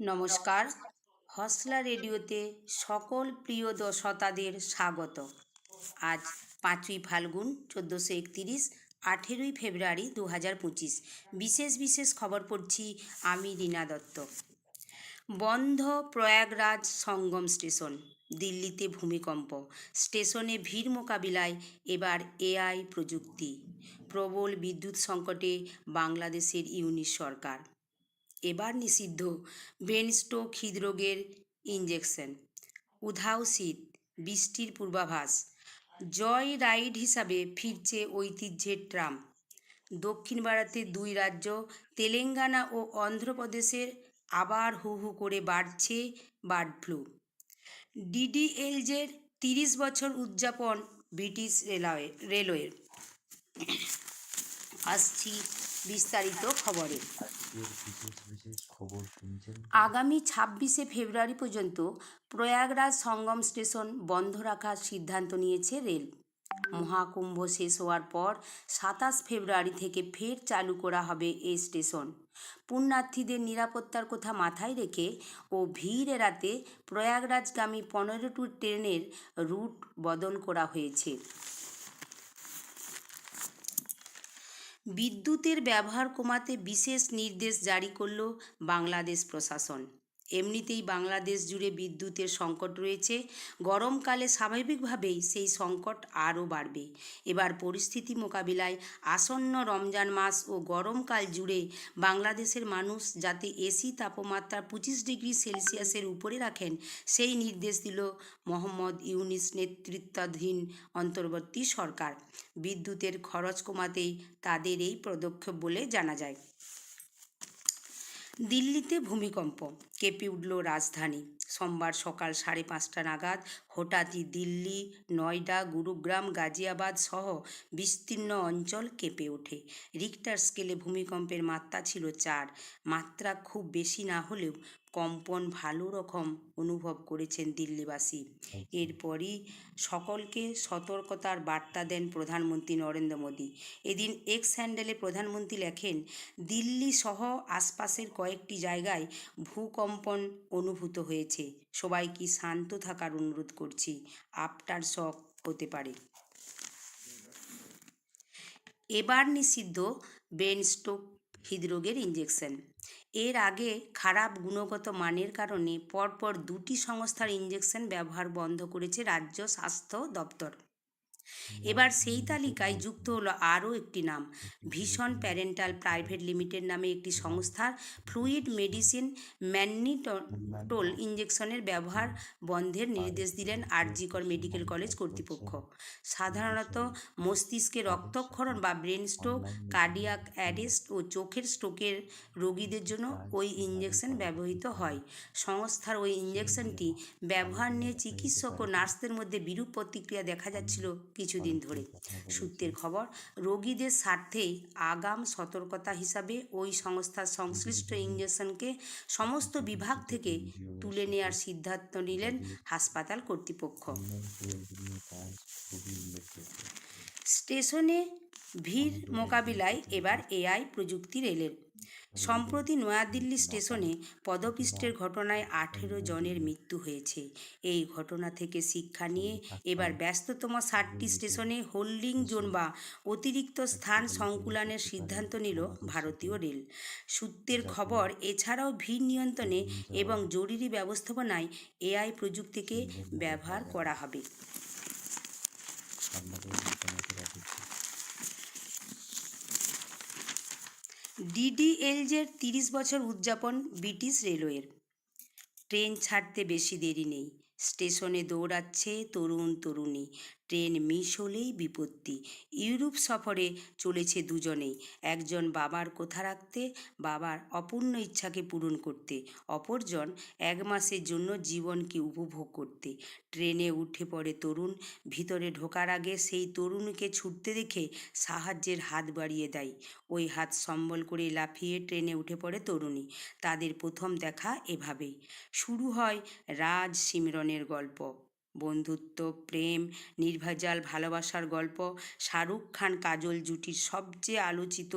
নমস্কার। হসলা রেডিওতে সকল প্রিয় দশতাদের স্বাগত। আজ পাঁচই ফাল্গুন, চোদ্দোশো একতিরিশ, আঠেরোই ফেব্রুয়ারি দু হাজার পঁচিশ। বিশেষ বিশেষ খবর পড়ছি আমি রীনা দত্ত। বন্ধ প্রয়াগরাজ সঙ্গম স্টেশন, দিল্লিতে ভূমিকম্প। স্টেশনে ভিড় মোকাবিলায় এবার এআই প্রযুক্তি। প্রবল বিদ্যুৎ সংকটে বাংলাদেশের ইউনিট সরকার। এবার নিষিদ্ধ ব্রেনস্ট্রোক হৃদরোগের ইঞ্জেকশন উধাও শীত, বৃষ্টির পূর্বাভাস। জয় রাইড হিসাবে ফিরছে ঐতিহ্যের ট্রাম। দক্ষিণ ভারতের দুই রাজ্য, তেলেঙ্গানা ও অন্ধ্রপ্রদেশের আবার হু হু করে বাড়ছে বার্ড ফ্লু। ডিডিএলজের তিরিশ বছর উদযাপন ব্রিটিশ রেলওয়ে, রেলওয়ের। আসছি বিস্তারিত খবরে। আগামী ছাব্বিশে ফেব্রুয়ারি পর্যন্ত প্রয়াগরাজ সঙ্গম স্টেশন বন্ধ রাখার সিদ্ধান্ত নিয়েছে রেল। মহাকুম্ভ শেষ হওয়ার পর সাতাশ ফেব্রুয়ারি থেকে ফের চালু করা হবে এই স্টেশন। পুণ্যার্থীদের নিরাপত্তার কথা মাথায় রেখে ও ভিড় এড়াতে প্রয়াগরাজগামী পনেরোটি ট্রেনের রুট বদল করা হয়েছে। বিদ্যুতের ব্যবহার কমাতে বিশেষ নির্দেশ জারি করল বাংলাদেশ প্রশাসন। এমনিতেই বাংলাদেশ জুড়ে বিদ্যুতের সংকট রয়েছে। গরমকালে স্বাভাবিকভাবেই সেই সংকট আরও বাড়বে। এবার পরিস্থিতি মোকাবিলায় আসন্ন রমজান মাস ও গরমকাল জুড়ে বাংলাদেশের মানুষ যাতে এসি তাপমাত্রা পঁচিশ ডিগ্রি সেলসিয়াসের উপরে রাখেন, সেই নির্দেশ দিল মোহাম্মদ ইউনিস নেতৃত্বাধীন অন্তর্বর্তী সরকার। বিদ্যুতের খরচ কমাতেই তাদের এই পদক্ষেপ বলে জানা যায়। দিল্লিতে ভূমিকম্প। কেঁপে উঠল রাজধানী। সোমবার সকাল সাড়ে পাঁচটা নাগাদ হঠাৎই দিল্লি নয়ডা গুরুগ্রাম গাজিয়াবাদ সহ বিস্তীর্ণ অঞ্চল কেঁপে ওঠে। রিক্টার স্কেলে ভূমিকম্পের মাত্রা ছিল চার। মাত্রা খুব বেশি না হলেও কম্পন ভালো রকম অনুভব করেছেন দিল্লিবাসী। এরপরই সকলকে সতর্কতার বার্তা দেন প্রধানমন্ত্রী নরেন্দ্র মোদী। এদিন এক্স হ্যান্ডেলে প্রধানমন্ত্রী লেখেন দিল্লি সহ আশপাশের কয়েকটি জায়গায় ভূকম্পন অনুভূত হয়েছে। সবাইকে শান্ত থাকার অনুরোধ করছি আফটার শক হতে পারে। এবার নিষিদ্ধ বেনস্টোক হৃদরোগের ইঞ্জেকশন এর আগে খারাপ গুণগত মানের কারণে পরপর দুটি সংস্থার ইঞ্জেকশন ব্যবহার বন্ধ করেছে রাজ্য স্বাস্থ্য দপ্তর। এবার সেই তালিকায় যুক্ত হলো আরও একটি নাম ভীষণ প্যারেন্টাল প্রাইভেট লিমিটেড নামে একটি সংস্থার ফ্লুইড মেডিসিন ম্যানিটোল ইঞ্জেকশনের ব্যবহার বন্ধের নির্দেশ দিলেন আরজিকর মেডিকেল কলেজ কর্তৃপক্ষ। সাধারণত মস্তিষ্কে রক্তক্ষরণ বা ব্রেন স্ট্রোক কার্ডিয়াক অ্যারেস্ট ও চোখের স্ট্রোকের রোগীদের জন্য ওই ইঞ্জেকশন ব্যবহৃত হয়। সংস্থার ওই ইঞ্জেকশনটি ব্যবহার নিয়ে চিকিৎসক ও নার্সদের মধ্যে বিরূপ প্রতিক্রিয়া দেখা যাচ্ছিল কিছুদিন ধরে। সূত্রের খবর রোগীদের স্বার্থেই আগাম সতর্কতা হিসাবে ওই সংস্থার সংশ্লিষ্ট ইঞ্জেকশনকে সমস্ত বিভাগ থেকে তুলে নেওয়ার সিদ্ধান্ত নিলেন হাসপাতাল কর্তৃপক্ষ। স্টেশনে ভিড় মোকাবিলায় এবার এআই প্রযুক্তি রেলের। সম্প্রতি নয়াদিল্লি স্টেশনে পদপিষ্টের ঘটনায় আঠেরো জনের মৃত্যু হয়েছে। এই ঘটনা থেকে শিক্ষা নিয়ে এবার ব্যস্ততম ষাটটি স্টেশনে হোল্ডিং জোন বা অতিরিক্ত স্থান সংকুলানের সিদ্ধান্ত নিল ভারতীয় রেল। সূত্রের খবর, এছাড়াও ভিড় নিয়ন্ত্রণে এবং জরুরি ব্যবস্থাপনায় এআই প্রযুক্তিকে ব্যবহার করা হবে। ডিডিএলজের তিরিশ বছর উদযাপন ব্রিটিশ রেলওয়ের। ট্রেন ছাড়তে বেশি দেরি নেই। স্টেশনে দৌড়াচ্ছে তরুণ তরুণী ট্রেন মিস হলেই বিপত্তি। ইউরোপ সফরে চলেছে দুজনেই, একজন বাবার কথা রাখতে, বাবার অপূর্ণ ইচ্ছাকে পূরণ করতে, অপরজন এক মাসের জন্য জীবনকে উপভোগ করতে। ট্রেনে উঠে পড়ে তরুণ, ভিতরে ঢোকার আগে সেই তরুণকে ছুটতে দেখে সাহায্যের হাত বাড়িয়ে দেয়। ওই হাত সম্বল করে লাফিয়ে ট্রেনে উঠে পড়ে তরুণী। তাদের প্রথম দেখা এভাবেই। শুরু হয় রাজ সিমরনের গল্প। বন্ধুত্ব, প্রেম, নির্ভেজাল ভালোবাসার গল্প, শাহরুখ খান কাজল জুটির সবচেয়ে আলোচিত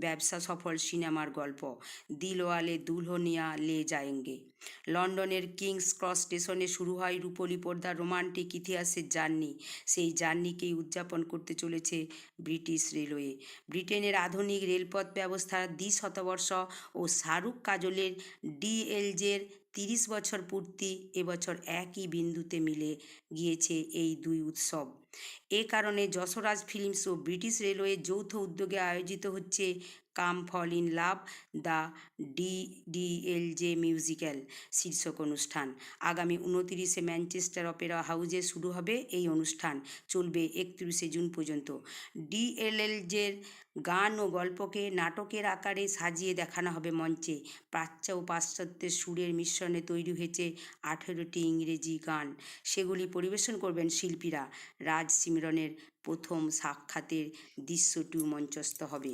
ব্যবসা সফল সিনেমার গল্প, দিলওয়ালে দুলহনিয়া লে যায়েঙ্গে। লন্ডনের কিংস ক্রস স্টেশনে শুরু হয় রূপলি পর্দার রোমান্টিক ইতিহাসের জার্নি। সেই জার্নিকেই উদযাপন করতে চলেছে ব্রিটিশ রেলওয়ে। ব্রিটেনের আধুনিক রেলপথ ব্যবস্থার দ্বি শতবর্ষ ও শাহরুখ কাজলের ডিএলজের তিরিশ বছর পূর্তি এবছর একই বিন্দুতে মিলে গিয়েছে এই দুই উৎসব। এ কারণে যশোরাজ ফিল্মস ও ব্রিটিশ রেলওয়ে যৌথ উদ্যোগে আয়োজিত হচ্ছে come fall in love the D DDLJ musical শীর্ষক অনুষ্ঠান। আগামী উনতিরিশে ম্যানচেস্টার অপেরা হাউজে শুরু হবে এই অনুষ্ঠান। চলবে একত্রিশে জুন পর্যন্ত। ডিএলএলজের গান ও গল্পকে নাটকের আকারে সাজিয়ে দেখানো হবে মঞ্চে। প্রাচ্য ও পাশ্চাত্যের সুরের মিশ্রণে তৈরি হয়েছে আঠেরোটি ইংরেজি গান। সেগুলি পরিবেশন করবেন শিল্পীরা। রাজ সিমরনের প্রথম সাক্ষাতের দৃশ্যটিও মঞ্চস্থ হবে।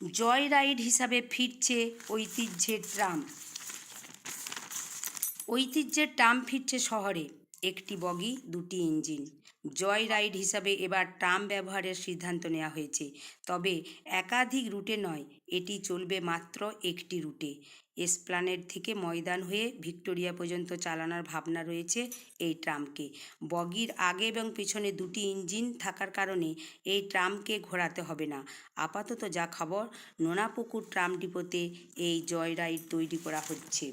জয় রাইড হিসাবে ফিরছে ঐতিহ্যের ট্রাম। ঐতিহ্যের ট্রাম ফিরছে শহরে। একটি বগি, দুটি ইঞ্জিন। জয় রাইড হিসাবে এবার ট্রাম ব্যবহারের সিদ্ধান্ত নেওয়া হয়েছে। তবে একাধিক রুটে নয়, এটি চলবে মাত্র একটি রুটে। এসপ্লানেড থেকে ময়দান হয়ে ভিক্টোরিয়া পর্যন্ত চালানোর ভাবনা রয়েছে এই ট্রামকে বগির আগে এবং পিছনে দুটি ইঞ্জিন থাকার কারণে এই ট্রামকে ঘোরাতে হবে না। আপাতত যা খবর, নোনাপুকুর ট্রাম ডিপোতে এই জয় রাইড তৈরি করা হচ্ছে।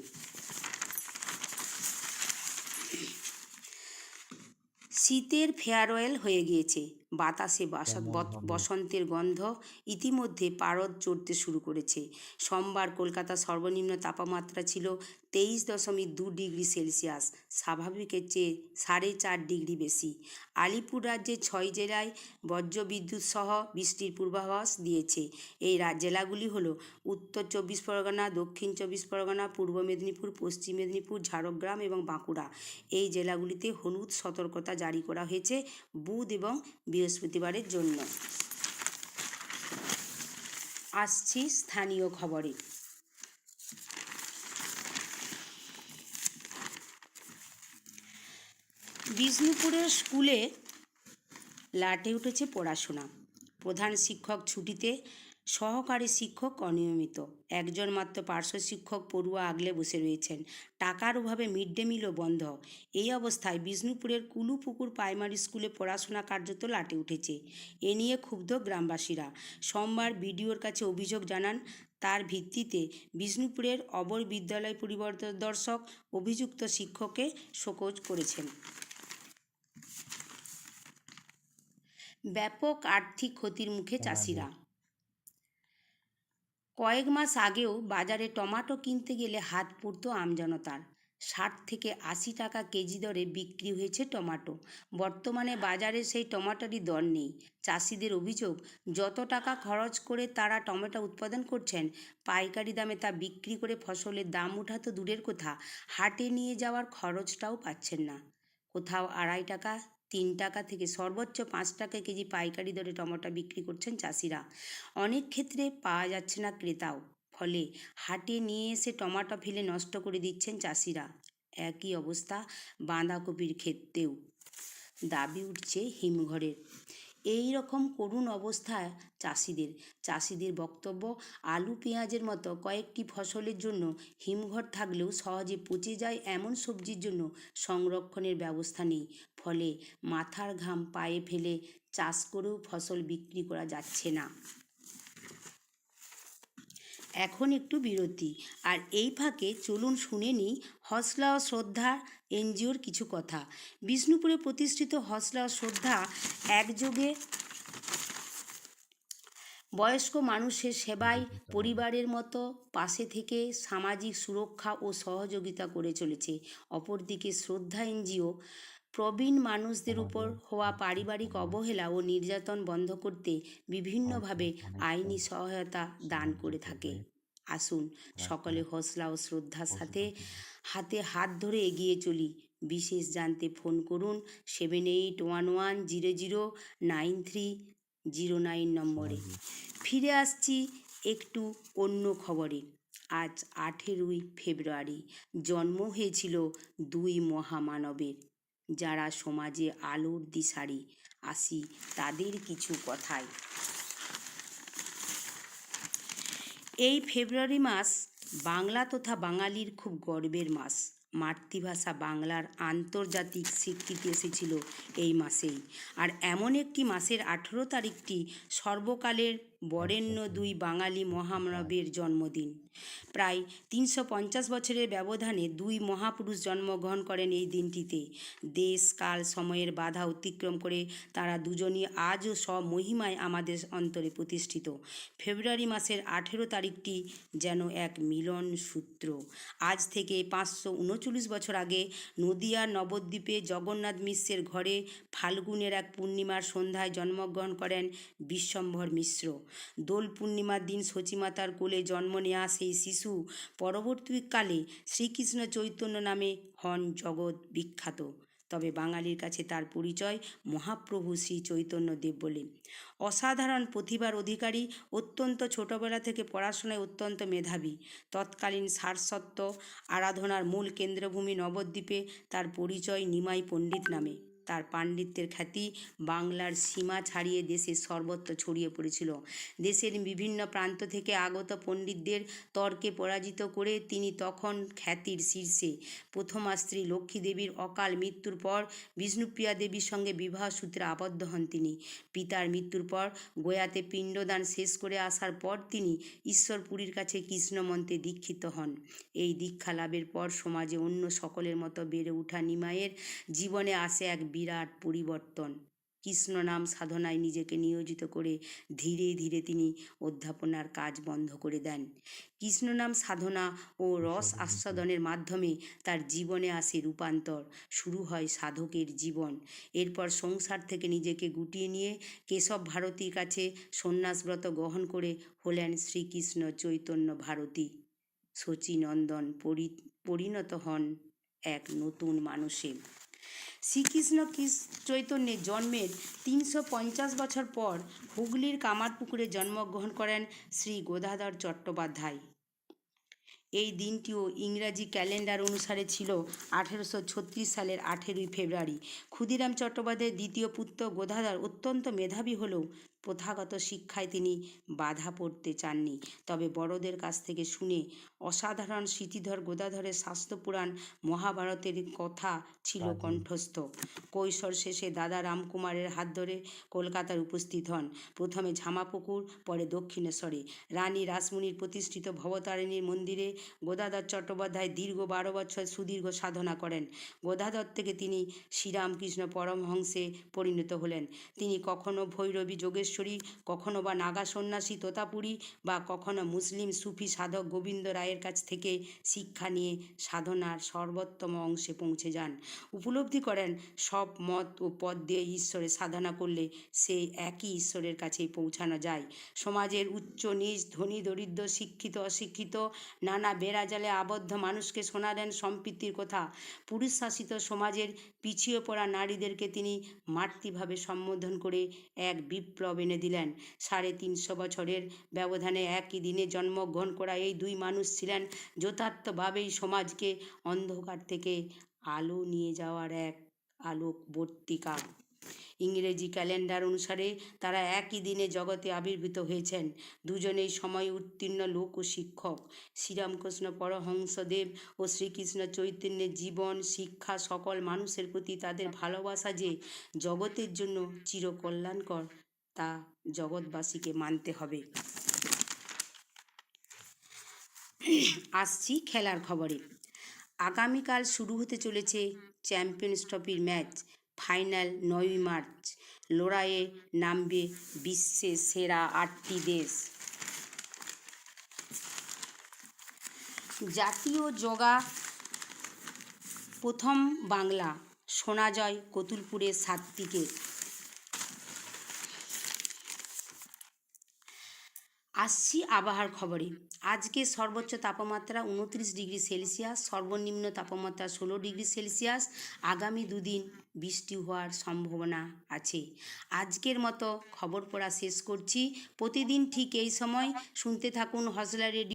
শীতের ফেয়ারওয়েল হয়ে গিয়েছে। বাতাসে বাসা কেমন বত- বসন্তের গন্ধ ইতিমধ্যে পারদ চড়তে শুরু করেছে। সোমবার কলকাতা সর্বনিম্ন তাপমাত্রা ছিল তেইশ দশমিক দু ডিগ্রি সেলসিয়াস স্বাভাবিকের চেয়ে সাড়ে চার ডিগ্রি বেশি। আলিপুর রাজ্যের ছয় জেলায় বজ্রবিদ্যুৎ সহ বৃষ্টির পূর্বাভাস দিয়েছে। এই রা- জেলাগুলি হল উত্তর চব্বিশ পরগনা দক্ষিণ চব্বিশ পরগনা পূর্ব মেদিনীপুর পশ্চিম মেদিনীপুর ঝাড়গ্রাম এবং বাঁকুড়া। এই জেলাগুলিতে হলুদ সতর্কতা জারি করা হয়েছে। বুধ এবং বৃহস্পতিবারের জন্য। আসছি স্থানীয় খবরে। বিষ্ণুপুরের স্কুলে লাটে উঠেছে পড়াশোনা। প্রধান শিক্ষক ছুটিতে সহকারী শিক্ষক অনিয়মিত। একজন মাত্র পার্শ্ব শিক্ষক পড়ুয়া আগলে বসে রয়েছেন। টাকার অভাবে মিড ডে মিলও বন্ধ। এই অবস্থায় বিষ্ণুপুরের কুলুপুকুর প্রাইমারি স্কুলে পড়াশোনা কার্যত লাটে উঠেছে। এ নিয়ে ক্ষুব্ধ গ্রামবাসীরা। সোমবার বিডিওর কাছে অভিযোগ জানান তার ভিত্তিতে বিষ্ণুপুরের অবর বিদ্যালয় পরিদর্শক অভিযুক্ত শিক্ষককে শোকজ করেছেন। ব্যাপক আর্থিক ক্ষতির মুখে চাষিরা। কয়েক মাস আগেও বাজারে টমাটো কিনতে গেলে হাত পুড়তো আমজনতার। ষাট থেকে আশি টাকা কেজি দরে বিক্রি হয়েছে টমাটো। বর্তমানে বাজারে সেই টমাটোরই দর নেই। চাষিদের অভিযোগ, যত টাকা খরচ করে তারা টমেটো উৎপাদন করছেন, পাইকারি দামে তা বিক্রি করে ফসলের দাম ওঠা তো দূরের কথা, হাটে নিয়ে যাওয়ার খরচটাও পাচ্ছেন না। কোথাও আড়াই টাকা তিন টাকা থেকে সর্বোচ্চ পাঁচ টাকা কেজি পাইকারি দরে টমেটো বিক্রি করছেন চাষিরা। অনেক ক্ষেত্রে পাওয়া যাচ্ছে না ক্রেতাও, ফলে হাটে নিয়ে এসে টমাটো ফেলে নষ্ট করে দিচ্ছেন চাষিরা। একই অবস্থা বাঁধাকপির ক্ষেত্রেও। দাবি উঠছে হিমঘরের। এই রকম করুণ অবস্থা চাষিদের। চাষিদের বক্তব্য, আলু, পেঁয়াজের মতো কয়েকটি ফসলের জন্য হিমঘর থাকলেও সহজে পচে যায় এমন সবজির জন্য সংরক্ষণের ব্যবস্থা নেই। ফলে মাথার ঘাম পায়ে ফেলে চাষ করেও ফসল বিক্রি করা যাচ্ছে না। এখন একটু বিরতি। আর এই ফাঁকে চলুন শুনে নিই হসলা ও শ্রদ্ধা এনজিওর কিছু কথা। বিষ্ণুপুরে প্রতিষ্ঠিত হসলা ও শ্রদ্ধা একযোগে বয়স্ক মানুষের সেবায় পরিবারের মতো পাশে থেকে সামাজিক সুরক্ষা ও সহযোগিতা করে চলেছে। অপরদিকে শ্রদ্ধা এনজিও প্রবীণ মানুষদের উপর হওয়া পারিবারিক অবহেলা ও নির্যাতন বন্ধ করতে বিভিন্নভাবে আইনি সহায়তা দান করে থাকে। আসুন সকলে হসলা ও শ্রদ্ধার সাথে হাতে হাত ধরে এগিয়ে চলি। বিশেষ জানতে ফোন করুন seven eight one one zero zero nine three zero nine নম্বরে। ফিরে আসছি একটু অন্য খবরে। আজ আঠেরোই ফেব্রুয়ারি জন্ম হয়েছিল দুই মহামানবের। যারা সমাজে আলোর দিশারি, আসি তাদের কিছু কথায় এই ফেব্রুয়ারি মাস বাংলা তথা বাঙালির খুব গর্বের মাস। মাতৃভাষা বাংলার আন্তর্জাতিক স্বীকৃতি এসেছিল এই মাসেই। আর এমন একটি মাসের আঠেরো তারিখটি সর্বকালের বরেণ্য দুই বাঙালি মহামানবের জন্মদিন। প্রায় তিনশো পঞ্চাশ বছরের ব্যবধানে দুই মহাপুরুষ জন্মগ্রহণ করেন এই দিনটিতে। দেশ কাল সময়ের বাধা অতিক্রম করে তারা দুজনই আজও স্বমহিমায় আমাদের অন্তরে প্রতিষ্ঠিত। ফেব্রুয়ারি মাসের আঠেরো তারিখটি যেন এক মিলন সূত্র। আজ থেকে পাঁচশো উনচল্লিশ বছর আগে নদিয়ার নবদ্বীপে জগন্নাথ মিশ্রের ঘরে ফাল্গুনের এক পূর্ণিমার সন্ধ্যায় জন্মগ্রহণ করেন বিশ্বম্ভর মিশ্র। দোল পূর্ণিমার দিন সচিমাতার কোলে জন্ম নেওয়া সেই শিশু পরবর্তীকালে শ্রীকৃষ্ণ চৈতন্য নামে হন জগৎ বিখ্যাত। তবে বাঙালির কাছে তার পরিচয় মহাপ্রভু শ্রী চৈতন্যদেব বলে। অসাধারণ প্রতিভার অধিকারী, অত্যন্ত ছোটবেলা থেকে পড়াশোনায় অত্যন্ত মেধাবী। তৎকালীন সারস্বত্ব আরাধনার মূল কেন্দ্রভূমি নবদ্বীপে তার পরিচয় নিমাই পণ্ডিত নামে। তার পাণ্ডিত্যের খ্যাতি বাংলার সীমা ছাড়িয়ে দেশের সর্বত্র ছড়িয়ে পড়েছিল। দেশের বিভিন্ন প্রান্ত থেকে আগত পণ্ডিতদের তর্কে পরাজিত করে তিনি তখন খ্যাতির শীর্ষে। প্রথমা স্ত্রী লক্ষ্মী দেবীর অকাল মৃত্যুর পর বিষ্ণুপ্রিয়া দেবীর সঙ্গে বিবাহ সূত্রে আবদ্ধ হন তিনি। পিতার মৃত্যুর পর গোয়াতে পিণ্ডদান শেষ করে আসার পর তিনি ঈশ্বরপুরীর কাছে কৃষ্ণমন্ত্রে দীক্ষিত হন। এই দীক্ষা লাভের পর সমাজে অন্য সকলের মতো বেড়ে ওঠা নিমাইয়ের জীবনে আসে এক বিরাট পরিবর্তন। কৃষ্ণ নাম সাধনায় নিজেকে নিয়োজিত করে ধীরে ধীরে তিনি অধ্যাপনার কাজ বন্ধ করে দেন। কৃষ্ণ নাম সাধনা ও রস আস্বাদনের মাধ্যমে তার জীবনে আসে রূপান্তর। শুরু হয় সাধকের জীবন। এরপর সংসার থেকে নিজেকে গুটিয়ে নিয়ে কেশব ভারতীর কাছে সন্ন্যাসব্রত গ্রহণ করে হলেন শ্রীকৃষ্ণ চৈতন্য ভারতী। শচীনন্দন পরি, পরিণত হন এক নতুন মানুষে। শ্রীকৃষ্ণ কৃষ- চৈতন্যের জন্মের তিনশো পঞ্চাশ বছর পর হুগলির কামারপুকুরে জন্মগ্রহণ করেন শ্রী গোদাধর চট্টোপাধ্যায়। এই দিনটিও ইংরাজি ক্যালেন্ডার অনুসারে ছিল আঠেরোশো ছত্রিশ সালের আঠেরোই ফেব্রুয়ারি। ক্ষুদিরাম চট্টোপাধ্যায়ের দ্বিতীয় পুত্র গোধাধর অত্যন্ত মেধাবী হলেও প্রথাগত শিক্ষায় তিনি বাধা পড়তে চাননি। তবে বড়দের কাছ থেকে শুনে অসাধারণ স্মৃতিধর গোদাধরের শাস্ত্রপুরাণ মহাভারতের কথা ছিল কণ্ঠস্থ। কৈশোর শেষে দাদা রামকুমারের হাত ধরে কলকাতায় উপস্থিত হন। প্রথমে ঝামাপুকুর পরে দক্ষিণেশ্বরে। রানী রাসমণির প্রতিষ্ঠিত ভবতারিণীর মন্দিরে গোদাধর চট্টোপাধ্যায় দীর্ঘ বারো বছর সুদীর্ঘ সাধনা করেন। গোদাধর থেকে তিনি শ্রীরামকৃষ্ণ পরমহংসে পরিণত হলেন। তিনি কখনো ভৈরবী যোগেশ্বরী কখনো বা নাগা সন্ন্যাসী তোতাপুরী বা কখনো মুসলিম সুফি সাধক গোবিন্দ রায়ের কাছ থেকে শিক্ষা নিয়ে সাধনার সর্বোত্তম অংশে পৌঁছে যান। উপলব্ধি করেন, সব মত ও পদ দিয়ে ঈশ্বরের সাধনা করলে সে একই ঈশ্বরের কাছেই পৌঁছানো যায়। সমাজের উচ্চ নিচ, ধনী, দরিদ্র, শিক্ষিত, অশিক্ষিত, নানা বেড়াজালে আবদ্ধ মানুষকে শোনালেন সম্প্রীতির কথা। পুরুষ শাসিত সমাজের পিছিয়ে পড়া নারীদেরকে তিনি মাতৃভাবে সম্বোধন করে এক বিপ্লব এনে দিলেন। সাড়ে তিনশো বছরের ব্যবধানে একই দিনে জন্মগ্রহণ করা এই দুই মানুষ ছিলেন যথার্থভাবেই সমাজকে অন্ধকার থেকে আলো নিয়ে যাওয়ার এক আলোকবর্তিকা। ইংরেজি ক্যালেন্ডার অনুসারে তারা একই দিনে জগতে আবির্ভূত হয়েছেন। দুজনেই সময় উত্তীর্ণ লোক ও শিক্ষক। শ্রীরামকৃষ্ণ পরহংসদেব ও শ্রীকৃষ্ণ চৈতন্যের জীবন, শিক্ষা সকল মানুষের প্রতি তাদের ভালোবাসা যে জগতের জন্য চিরকল্যাণকর তা জগৎবাসীকে মানতে হবে। আসছি খেলার খবরে। আগামীকাল শুরু হতে চলেছে চ্যাম্পিয়ন্স ট্রফির ম্যাচ। ফাইনাল নয়ই মার্চ। লড়াইয়ে নামবে বিশ্বের সেরা আটটি দেশ। জাতীয় যোগা প্রথম বাংলা। সোনাজয় কতুলপুরের সাত্বিকের আসছি আবহাওয়ার খবরে। আজকে সর্বোচ্চ তাপমাত্রা উনত্রিশ ডিগ্রি সেলসিয়াস, সর্বনিম্ন তাপমাত্রা ষোলো ডিগ্রি সেলসিয়াস। আগামী দুদিন বৃষ্টি হওয়ার সম্ভাবনা আছে। আজকের মতো খবর পড়া শেষ করছি। প্রতিদিন ঠিক এই সময় শুনতে থাকুন হজলা রেডিও।